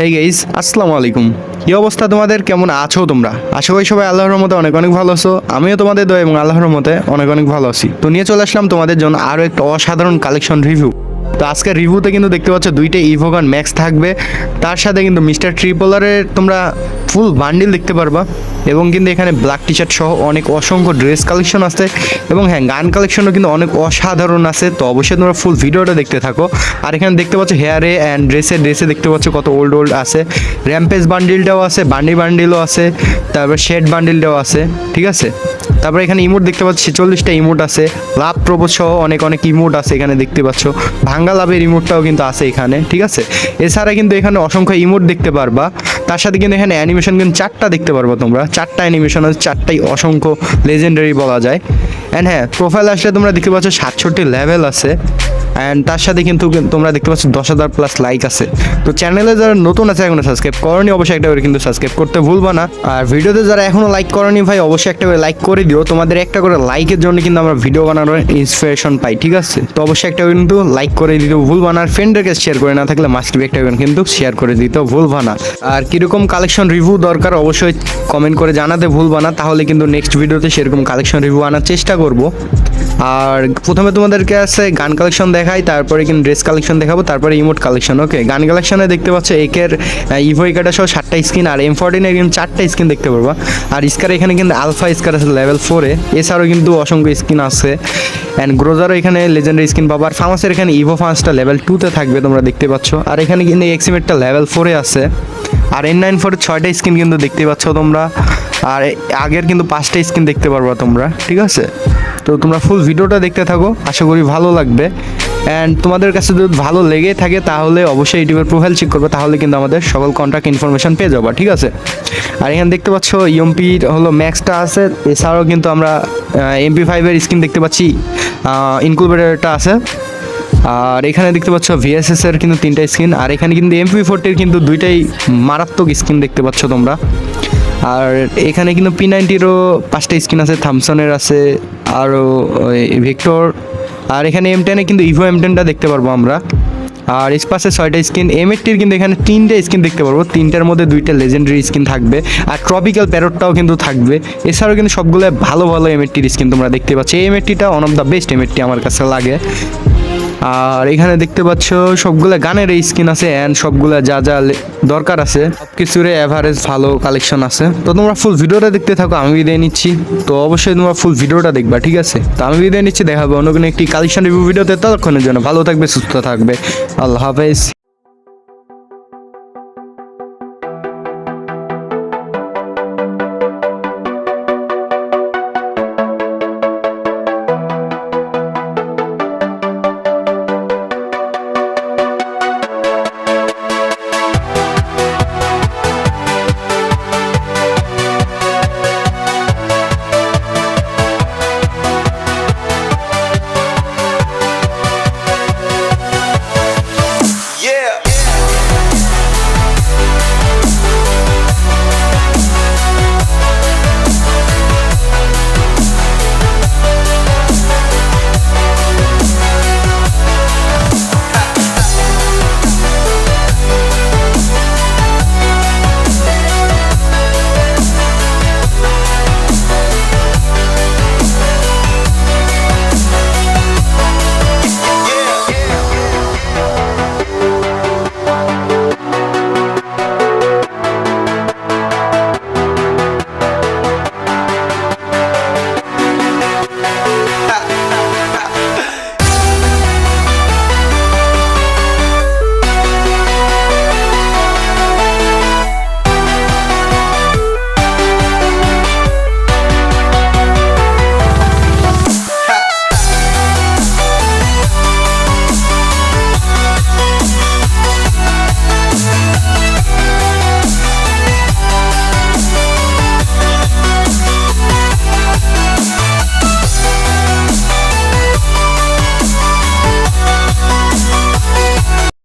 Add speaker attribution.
Speaker 1: Hey guys আসসালামু আলাইকুম। কি অবস্থা তোমাদের? কেমন আছো তোমরা? আশা করি সবাই আল্লাহর মতে অনেক অনেক ভালো আছো। আমিও তোমাদের দয় এবং আল্লাহর মতে অনেক অনেক ভালো আছি। তো নিয়ে চলে আসলাম তোমাদের জন্য আরও একটা অসাধারণ কালেকশন রিভিউ তো আজকের রিভিউতে কিন্তু দেখতে পাচ্ছ দুইটা ইভোগান ম্যাক্স থাকবে। তার সাথে কিন্তু মিস্টার ট্রিপলারের তোমরা ফুল বান্ডিল দেখতে পারবা এবং কিন্তু এখানে ব্ল্যাক টি শার্ট সহ অনেক অসংখ্য ড্রেস কালেকশন আছে এবং হ্যাঁ গান কালেকশনও কিন্তু অনেক অসাধারণ আছে, তো অবশ্যই তোমরা ফুল ভিডিওটা দেখতে থাকো। আর এখানে দেখতে পাচ্ছ হেয়ারে অ্যান্ড ড্রেসে ড্রেসে দেখতে পাচ্ছ কত ওল্ড ওল্ড আছে। র্যাম্পেজ বান্ডিলটাও আছে, বান্ডি বান্ডিলও আছে, তারপর শেড বান্ডিলটাও আছে, ঠিক আছে? তারপরে এখানে ইমোট দেখতে পাচ্ছি ছেচল্লিশটা ইমোট আছে। লাভ প্রবোধ সহ অনেক অনেক ইমোট আছে এখানে দেখতে পাচ্ছ। ভাঙ্গা লাভের ইমোটটাও কিন্তু আছে এখানে, ঠিক আছে? এছাড়া কিন্তু এখানে অসংখ্য ইমোট দেখতে পারবা। তার সাথে কিন্তু এখানে অ্যানিমেশন কিন্তু চারটা দেখতে পারবা তোমরা। চারটা অ্যানিমেশন আছে, চারটাই অসংখ্য লেজেন্ডারি বলা যায়। অ্যান্ড হ্যাঁ প্রোফাইল আসলে তোমরা দেখতে পাচ্ছ সাতষট্টি লেভেল আছে। অ্যান্ড তার সাথে কিন্তু তোমরা দেখতে পাচ্ছ দশ হাজার প্লাস লাইক আছে। তো চ্যানেলে যারা নতুন আছে এখনও সাবস্ক্রাইব করনি, অবশ্যই একটা করে কিন্তু সাবস্ক্রাইব করতে ভুলবা না। আর ভিডিওতে যারা এখনও লাইক করনি ভাই, অবশ্যই একটা করে লাইক করে দিও। তোমাদের একটা করে লাইকের জন্য কিন্তু আমরা ভিডিও বানানোর ইন্সপিরেশন পাই, ঠিক আছে? তো অবশ্যই একটা কিন্তু লাইক করে দিতে ভুলবা না। আর ফ্রেন্ডের শেয়ার করে না থাকলে মাস্ট বি একটা কিন্তু শেয়ার করে দিতে ভুলবা না। আর কীরকম কালেকশন রিভিউ দরকার, অবশ্যই কমেন্ট করে জানাতে ভুলবা না। তাহলে কিন্তু নেক্সট ভিডিওতে সেরকম কালেকশন রিভিউ আনার চেষ্টা করব। আর প্রথমে তোমাদেরকে আছে গান কালেকশন দেখাই, তারপরে কিন্তু ড্রেস কালেকশন দেখাবো, তারপরে ইমোট কালেকশন ওকে গান কালেকশনে দেখতে পাচ্ছ একের ইভো ইকাটা সহ সাতটা স্কিন আর এম ফোরটিনের কিন্তু চারটা স্কিন দেখতে পারবা। আর স্কার এখানে কিন্তু আলফা স্কার আছে লেভেল ফোরে এছাড়াও কিন্তু অসংখ্য স্কিন আছে। অ্যান্ড গ্রোজারও এখানে লেজেন্ডারি স্কিন পাবো। আর ফার্মাসের এখানে ইভো ফার্মাসটা লেভেল টুতে থাকবে, তোমরা দেখতে পাচ্ছ। আর এখানে কিন্তু এক্সিমেটটা লেভেল ফোরে আছে। আর এন নাইন ফোরের ছয়টা স্কিন কিন্তু দেখতে পাচ্ছ তোমরা। আর আগের কিন্তু পাঁচটা স্ক্রিন দেখতে পারবা তোমরা, ঠিক আছে? তো তোমরা ফুল ভিডিওটা দেখতে থাকো, আশা করি ভালো লাগবে। অ্যান্ড তোমাদের কাছে যদি ভালো লেগে থাকে, তাহলে অবশ্যই ইউটিউবের প্রোফাইল চেক করবে, তাহলে কিন্তু আমাদের সকল কন্ট্যাক্ট ইনফরমেশন পেয়ে যাবা, ঠিক আছে? আর এখানে দেখতে পাচ্ছ ইএমপির হলো ম্যাক্সটা আছে, এছাড়াও কিন্তু আমরা এমপি ফাইভের স্ক্রিন দেখতে পাচ্ছি ইনকুবেটারটা আছে। আর এখানে দেখতে পাচ্ছ ভিএসএস এর কিন্তু তিনটা স্ক্রিন আর এখানে কিন্তু এমপি ফোরটির কিন্তু দুইটাই মারাত্মক স্ক্রিন দেখতে পাচ্ছ তোমরা। আর এখানে কিন্তু পি নাইনটিরও পাঁচটা স্ক্রিন আছে থামসনের আছে আরও ভিক্টর আর এখানে এম টেনে কিন্তু ইভো এম টেনটা দেখতে পারব আমরা। আর স্পাসে ছয়টা স্কিন এম এইটটির কিন্তু এখানে তিনটে স্কিন দেখতে পারব। তিনটার মধ্যে দুইটা লেজেন্ডারি স্কিন থাকবে, আর ট্রপিক্যাল প্যারটটাও কিন্তু থাকবে। এছাড়াও কিন্তু সবগুলো ভালো ভালো এম এইটটির স্কিন তোমরা দেখতে পাচ্ছ। M এইটটিটা one of the best M eighty আমার কাছে লাগে। আর এখানে দেখতে পাচ্ছ সবগুলো গানের স্কিন আছে অ্যান্ড সবগুলো যা যা দরকার আছে সব কিছুর অ্যাভারেজ ভালো কালেকশন আছে। তো তোমরা ফুল ভিডিওটা দেখতে থাকো, আমি বিদায় নিচ্ছি। তো অবশ্যই তোমরা ফুল ভিডিওটা দেখবা, ঠিক আছে? তো আমি বিদায় নিচ্ছি, দেখাবো অন্য কোনো একটি কালেকশন রিভিউ ভিডিওতে ততক্ষণের জন্য ভালো থাকবে, সুস্থ থাকবে। আল্লাহ হাফেজ।